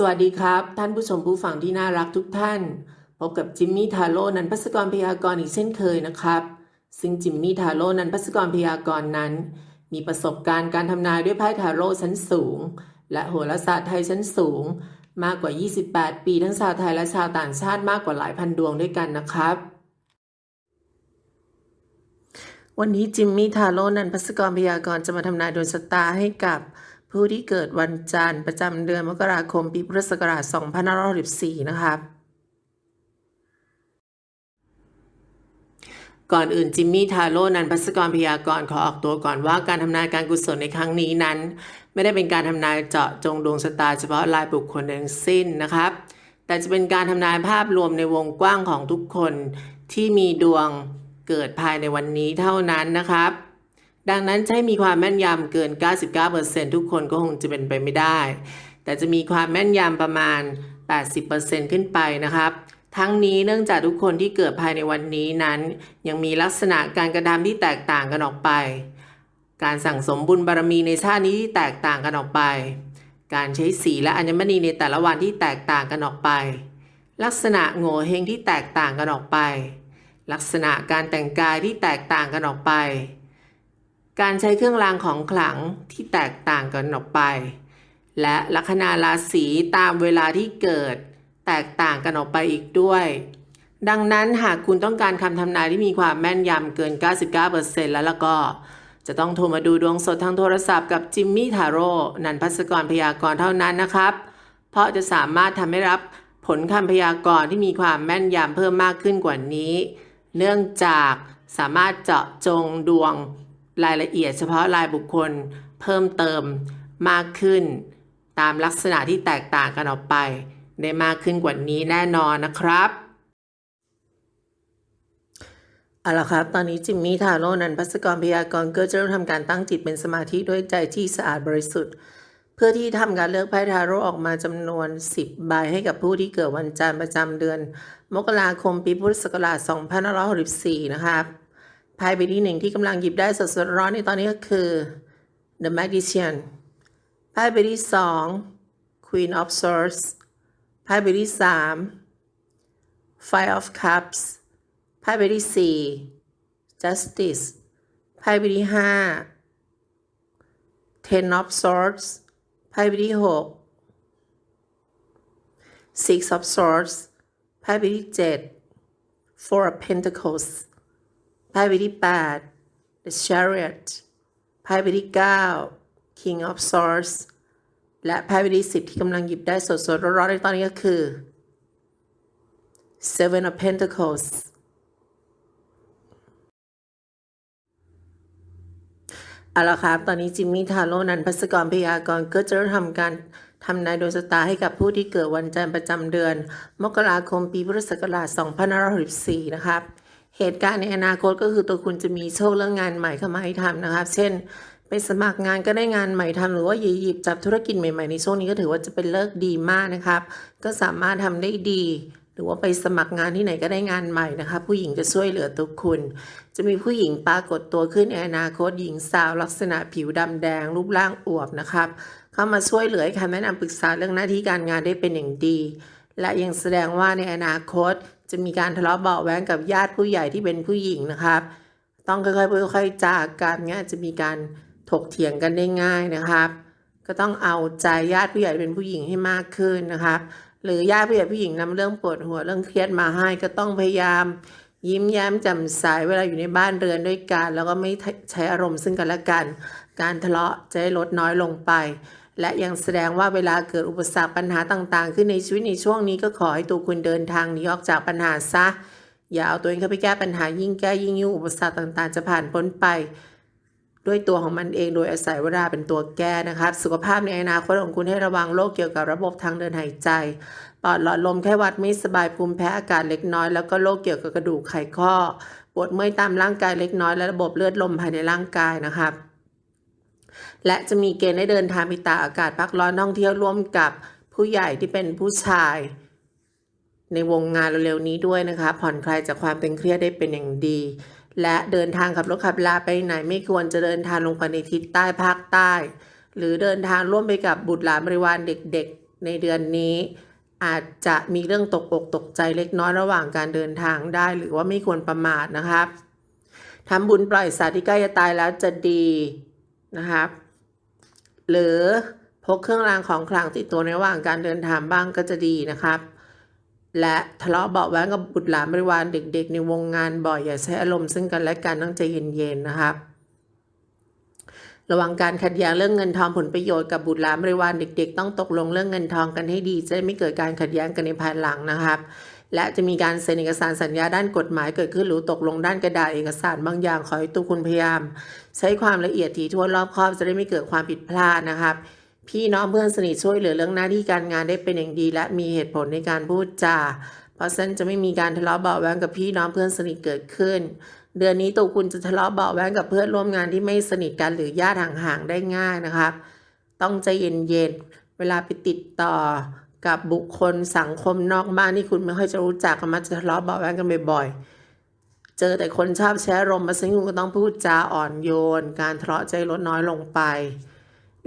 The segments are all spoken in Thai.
สวัสดีครับ ท่านผู้ชมผู้ฟังที่น่ารักทุกท่าน พบกับจิมมี่ทาโร่นันพัสกรพยากรณ์อีกเช่นเคยนะครับ ซึ่งจิมมี่ทาโร่นันพัสกรพยากรณ์นั้น มีประสบการณ์การทำนายด้วยไพ่ทาโร่ชั้นสูง และโหราศาสตร์ไทยชั้นสูง มากกว่า 28 ปีทั้งชาวไทยและชาวต่างชาติมากกว่าหลายพันดวงด้วยกันนะครับ วันนี้จิมมี่ทาโร่นันพัสกรพยากรณ์จะมาทำนายดวงชะตาให้กับผู้ที่เกิดวันจันทร์ประจำเดือนมกราคมปีพุทธศักราช2564นะครับ ก่อนอื่นจิมมี่ทาโร่นันพัสกรพยากรณ์ขอออกตัวก่อนว่าการทำนายการกุศลในครั้งนี้นั้น ไม่ได้เป็นการทำนายเจาะจงดวงชะตาเฉพาะรายบุคคลทั้งสิ้นนะครับ แต่จะเป็นการทำนายภาพรวมในวงกว้างของทุกคนที่มีดวงเกิดภายในวันนี้เท่านั้นนะครับ ดังนั้นใช้มีความแม่นยำเกิน 99%ทุกคนก็คงจะเป็นไปไม่ได้ แต่จะมีความแม่นยำประมาณ 80%ขึ้นไปนะครับ ทั้งนี้เนื่องจากทุกคนที่เกิดภายในวันนี้นั้น ยังมีลักษณะการกระทำที่แตกต่างกันออกไป การสั่งสมบุญบารมีในชาตินี้ที่แตกต่างกันออกไป การใช้สีและอัญมณีในแต่ละวันที่แตกต่างกันออกไป ลักษณะโง่เฮงที่แตกต่างกันออกไป ลักษณะการแต่งกายที่แตกต่างกันออกไป การใช้เครื่องรางของขลังที่แตกต่างกันออกไป และลัคนาราศีตามเวลาที่เกิด แตกต่างกันออกไปอีกด้วย ดังนั้นหากคุณต้องการคำทำนายที่มีความแม่นยำเกิน 99%แล้วแล้วก็ จะต้องโทรมาดูดวงสดทางโทรศัพท์กับจิมมี่ทาโร่นันพัสกรพยากรณ์เท่านั้นนะครับ เพราะจะสามารถทำให้รับผลคำพยากรณ์ที่มีความแม่นยำเพิ่มมากขึ้นกว่านี้ เนื่องจากสามารถเจาะจงดวงรายละเอียดเฉพาะรายบุคคลเพิ่มเติมมากขึ้น ตามลักษณะที่แตกต่างกันออกไป ได้มากขึ้นกว่านี้แน่นอนนะครับเอาละครับ ตอนนี้จิมมี่ทาโร่นันพัสกรพยากรณ์ก็จะเริ่มทำการตั้งจิตเป็นสมาธิด้วยใจที่สะอาดบริสุทธิ์ เพื่อที่ทำการเลือกไพ่ทาโร่ออกมาจำนวน 10 ใบให้กับผู้ที่เกิดวันจันทร์ประจำเดือน มกราคมปีพุทธศักราช2564 นะครับไพ่ใบที่หนึ่งที่กำลังหยิบได้สดๆร้อนในตอนนี้ก็คือ The Magician ไพ่ใบที่สอง Queen of Swords ไพ่ใบที่สาม Five of Cups ไพ่ใบที่สี่ Justice ไพ่ใบที่ห้า Ten of Swords ไพ่ใบที่หก Six of Swords ไพ่ใบที่เจ็ด Four of Pentacles ไพ่ใบที่แปด The Chariot ไพ่ใบที่เก้า King of Swords และไพ่ใบที่สิบที่กำลังหยิบได้สดๆร้อนๆในตอนนี้ก็คือ Seven of Pentacles เอาละครับ ตอนนี้จิมมี่ทาโร่นันพัสกรพยากรณ์ก็จะเริ่มทำการทำนายดวงชะตาให้กับผู้ที่เกิดวันจันทร์ประจำเดือน มกราคมปีพุทธศักราช2564นะครับ เหตุการณ์ในอนาคตก็คือตัวคุณจะมีโชคเรื่องงานใหม่เข้ามาให้ทำนะครับ เช่น ไปสมัครงานก็ได้งานใหม่ทำหรือว่าหยิบจับธุรกิจใหม่ๆในช่วงนี้ก็ถือว่าจะเป็นเลิกดีมากนะครับ ก็สามารถทำได้ดี หรือว่าไปสมัครงานที่ไหนก็ได้งานใหม่นะคะ ผู้หญิงจะช่วยเหลือตัวคุณ จะมีผู้หญิงปรากฏตัวขึ้นในอนาคตหญิงสาวลักษณะผิวดำแดง รูปร่างอวบนะครับ เข้ามาช่วยเหลือให้คำแนะนำปรึกษาเรื่องหน้าที่การงานได้เป็นอย่างดี และยังแสดงว่าในอนาคต จะมีการทะเลาะเบาแว้งกับญาติผู้ใหญ่ที่เป็นผู้หญิงนะครับ ต้องค่อยๆค่อยๆจากกันเงี้ยจะมีการ ถกเถียงกันได้ง่ายนะครับ ก็ต้องเอาใจญาติผู้ใหญ่เป็นผู้หญิงให้มากขึ้นนะครับหรือญาติผู้ใหญ่ผู้หญิงนำเรื่องปวดหัวเรื่องเครียดมาให้ก็ต้องพยายาม ยิ้มแย้มแจ่มใสเวลาอยู่ในบ้านเรือนด้วยกัน แล้วก็ไม่ใช้อารมณ์ซึ่งกันและกัน การทะเลาะจะได้ลดน้อยลงไป และยังแสดงว่าเวลาเกิดอุปสรรคปัญหาต่าง ๆ ขึ้นในชีวิตในช่วงนี้ก็ขอให้ตัวคุณเดินทางหนีออกจากปัญหาซะอย่าเอาตัวเองเข้าไปแก้ปัญหายิ่งแก้ยิ่งยุ่งอุปสรรคต่างๆ จะผ่านพ้นไป ด้วยตัวของมันเองโดยอาศัยเวลาเป็นตัวแก้นะครับ สุขภาพในอนาคตของคุณให้ระวังโรคเกี่ยวกับระบบทางเดินหายใจ ปอดหลอดลมไข้หวัดไม่สบายภูมิแพ้อากาศเล็กน้อยแล้วก็โรคเกี่ยวกับกระดูกไขข้อ ปวดเมื่อยตามร่างกายเล็กน้อยและระบบเลือดลมภายในร่างกายนะครับ และจะมีเกณฑ์ได้เดินทางไปตากอากาศพักร้อนท่องเที่ยวร่วมกับผู้ใหญ่ที่เป็นผู้ชายในวงงานเร็วๆนี้ด้วยนะคะ ผ่อนคลายจากความตึงเครียดได้เป็นอย่างดี และเดินทางขับรถขับลาไปไหนไม่ควรจะเดินทางลงไปในทิศใต้ภาคใต้ หรือเดินทางร่วมไปกับบุตรหลานบริวารเด็กๆ ในเดือนนี้ อาจจะมีเรื่องตกอกตกใจเล็กน้อยระหว่างการเดินทางได้ หรือว่าไม่ควรประมาทนะครับทำบุญปล่อยสัตว์ที่ใกล้จะตายแล้วจะดีนะครับหรือพกเครื่องรางของขลังติดตัวในระหว่างการเดินทางบ้างก็จะดีนะครับ และทะเลาะเบาะแว้งกับบุตรหลานบริวารเด็ก ๆ ในวงงานบ่อยอย่าใช้อารมณ์ซึ่งกันและกันต้องใจเย็นๆนะครับระวังการขัดแย้งเรื่องเงินทองผลประโยชน์กับบุตรหลานบริวารเด็ก ๆ ต้องตกลงเรื่องเงินทองกันให้ดีจะได้ไม่เกิดการขัดแย้งกันในภายหลังนะครับ และจะมีการเซ็นเอกสารสัญญาด้านกฎหมายเกิดขึ้นหรือตกลงด้านกระดาษเอกสารบางอย่างขอให้ตัวคุณพยายาม ใช้ความละเอียดถี่ถ้วนรอบคอบจะได้ไม่เกิดความผิดพลาดนะครับ พี่น้องเพื่อนสนิทช่วยเหลือเรื่องหน้าที่การงานได้เป็นอย่างดี และมีเหตุผลในการพูดจา เพราะฉะนั้นจะไม่มีการทะเลาะเบาะแว้งกับพี่น้องเพื่อนสนิทเกิดขึ้น เดือนนี้ตัวคุณจะทะเลาะเบาะแว้งกับเพื่อนร่วมงานที่ไม่สนิทกันหรือญาติห่างๆได้ง่ายนะครับ ต้องใจเย็นๆ เวลาไปติดต่อกับบุคคลสังคมนอกบ้านที่คุณไม่ค่อยจะรู้จักก็มักจะทะเลาะเบาะแว้งกันบ่อยๆ เจอแต่คนชอบแชร์รมมาซึ่งคุณก็ต้องพูดจาอ่อนโยน การทะเลาะใจลดน้อยลงไป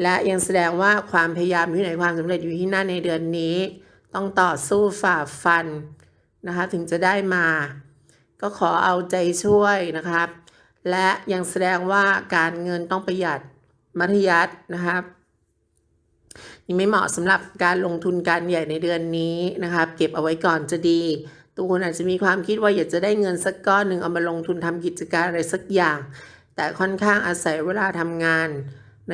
และยังแสดงว่าความพยายามอยู่ที่ไหนความสำเร็จอยู่ที่นั่นในเดือนนี้ ต้องต่อสู้ฝ่าฟันนะคะถึงจะได้มา ก็ขอเอาใจช่วยนะครับ และยังแสดงว่าการเงินต้องประหยัดมัธยัตินะครับยังไม่เหมาะสำหรับการลงทุนการใหญ่ในเดือนนี้นะครับ เก็บเอาไว้ก่อนจะดีตัวคุณอาจจะมีความคิดว่าอยากจะได้เงินสักก้อนหนึ่งเอามาลงทุนทำกิจการอะไรสักอย่าง แต่ค่อนข้างอาศัยเวลาทำงาน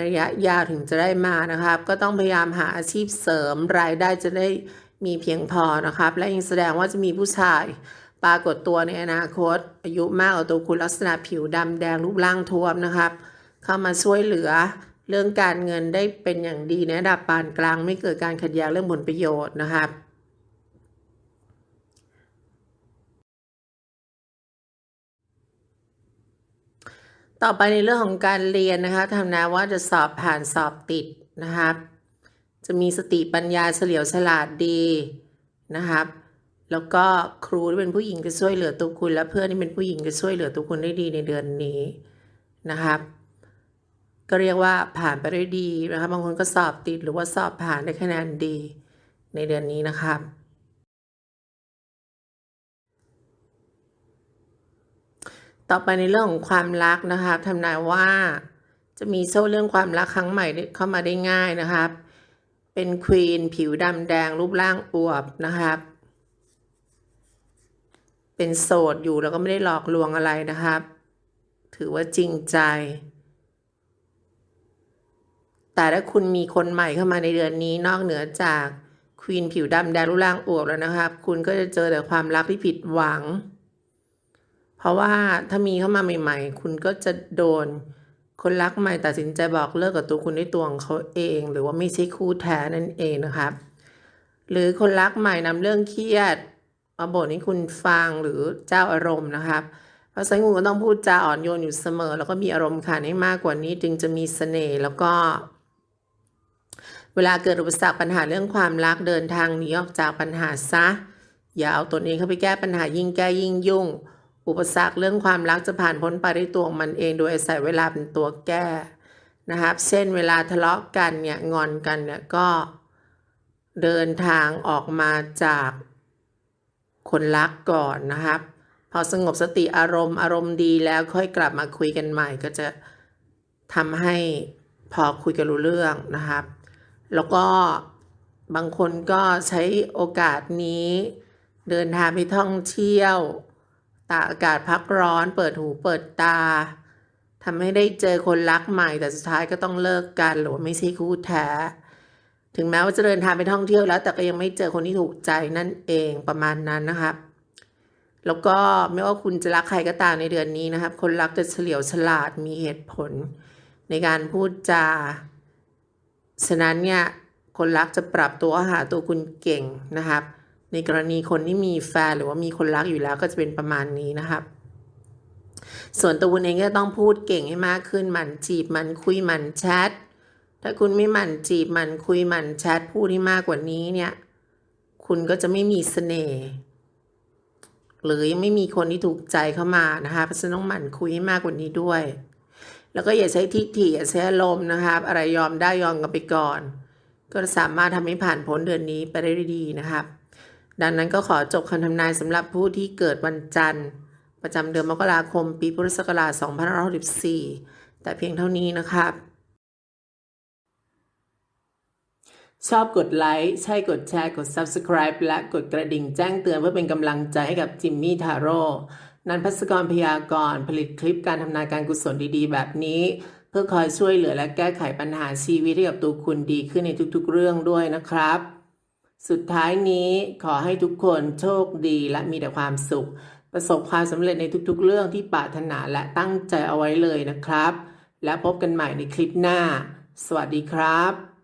ระยะยาวถึงจะได้มานะครับ ก็ต้องพยายามหาอาชีพเสริมรายได้จะได้มีเพียงพอนะครับ และยังแสดงว่าจะมีผู้ชายปรากฏตัวในอนาคต อายุมากกว่าตัวคุณลักษณะผิวดำแดงรูปร่างท้วมนะครับ เข้ามาช่วยเหลือเรื่องการเงินได้เป็นอย่างดีในระดับปานกลาง ไม่เกิดการขัดแย้งเรื่องผลประโยชน์นะครับ ต่อไปในเรื่องของการเรียนนะคะทำนะว่าจะสอบผ่านสอบติดนะครับ จะมีสติปัญญาเฉลียวฉลาดดีนะครับ แล้วก็ครูที่เป็นผู้หญิงจะช่วยเหลือตัวคุณ และเพื่อนที่เป็นผู้หญิงจะช่วยเหลือตัวคุณได้ดีในเดือนนี้นะครับ ก็เรียกว่าผ่านไปได้ดีนะครับบางคนก็สอบติดหรือว่าสอบผ่านได้คะแนนดีในเดือนนี้นะครับ ต่อไปในเรื่องของความรักนะครับทำนายว่าจะมีโซ่เรื่องความรักครั้งใหม่เข้ามาได้ง่ายนะครับ เป็นควีนผิวดำแดงรูปร่างอวบนะครับ เป็นโสดอยู่แล้วก็ไม่ได้หลอกลวงอะไรนะครับ ถือว่าจริงใจ แต่ถ้าคุณมีคนใหม่เข้ามาในเดือนนี้นอกเหนือจากควีนผิวดำแดงรูปร่างอวบแล้วนะครับ คุณก็จะเจอแต่ความรักที่ผิดหวัง เพราะว่าถ้ามีเข้ามาใหม่ๆ คุณก็จะโดนคนรักใหม่ตัดสินใจบอกเลิกกับตัวคุณด้วยตัวของเขาเอง หรือว่าไม่ใช่คู่แท้นั่นเองนะครับ หรือคนรักใหม่นำเรื่องเครียดมาบ่นให้คุณฟังหรือเจ้าอารมณ์นะครับเพราะฉะนั้นคุณก็ต้องพูดจาอ่อนโยนอยู่เสมอ แล้วก็มีอารมณ์ขันให้มากกว่านี้ จึงจะมีเสน่ห์แล้วก็ เวลาเกิดอุปสรรคปัญหาเรื่องความรักเดินทางหนีออกจากปัญหาซะอย่าเอาตัวเองเข้าไปแก้ปัญหายิ่งแก้ยิ่งยุ่ง อุปสรรคเรื่องความรักจะผ่านพ้นไปด้วยตัวมันเองโดยอาศัยเวลาเป็นตัวแก้นะครับ เช่นเวลาทะเลาะกันเนี่ยงอนกันเนี่ยก็เดินทางออกมาจากคนรักก่อนนะครับ พอสงบสติอารมณ์อารมณ์ดีแล้วค่อยกลับมาคุยกันใหม่ ก็จะทำให้พอคุยกันรู้เรื่องนะครับ แล้วก็บางคนก็ใช้โอกาสนี้ เดินทางไปท่องเที่ยว ตากอากาศพักร้อน เปิดหูเปิดตาทำให้ได้เจอคนรักใหม่ แต่สุดท้ายก็ต้องเลิกกันหรือว่าไม่ใช่คู่แท้ ถึงแม้ว่าจะเดินทางไปท่องเที่ยวแล้ว แต่ก็ยังไม่เจอคนที่ถูกใจนั่นเองประมาณนั้นนะครับ แล้วก็ไม่ว่าคุณจะรักใครก็ตามในเดือนนี้นะครับ คนรักจะเฉลียวฉลาดมีเหตุผล ในการพูดจาฉะนั้นเนี่ยคนรักจะปรับตัวหาตัวคุณเก่งนะครับ ในกรณีคนที่มีแฟนหรือว่ามีคนรักอยู่แล้วก็จะเป็นประมาณนี้นะครับ ส่วนตัวคุณเองก็ต้องพูดเก่งให้มากขึ้นหมันจีบหมันคุยหมันแชทถ้าคุณไม่หมั่นจีบหมันคุยหมันแชทพูดให้มากกว่านี้เนี่ย คุณก็จะไม่มีเสน่ห์หรือยังไม่มีคนที่ถูกใจเข้ามานะคะเพราะฉะนั้นต้องหมั่นคุยให้มากกว่านี้ด้วย แล้วก็อย่าใช้ทิฐิอย่าใช้อารมณ์นะครับอะไรยอมได้ยอมกันไปก่อน ก็สามารถทำให้ผ่านพ้นเดือนนี้ไปได้ดีนะครับ ดังนั้นก็ขอจบคำทำนายสำหรับผู้ที่เกิดวันจันทร์ ประจำเดือนมกราคม ปีพุทธศักราช2564 แต่เพียงเท่านี้นะครับ ชอบกดไลค์ ใช่กดแชร์ กด Subscribe และกดกระดิ่งแจ้งเตือนเพื่อเป็นกำลังใจให้กับจิมมี่ทาโร่นันพัสกรพยากรณ์ผลิตคลิปการทำนายการกุศลดีๆ แบบนี้ เพื่อคอยช่วยเหลือและแก้ไขปัญหาชีวิตให้กับตัวคุณดีขึ้นในทุกๆเรื่องด้วยนะครับ สุดท้ายนี้ขอให้ทุกคนโชคดีและมีแต่ความสุข ประสบความสำเร็จในทุกๆ เรื่องที่ปรารถนาและตั้งใจเอาไว้เลยนะครับ และพบกันใหม่ในคลิปหน้า สวัสดีครับ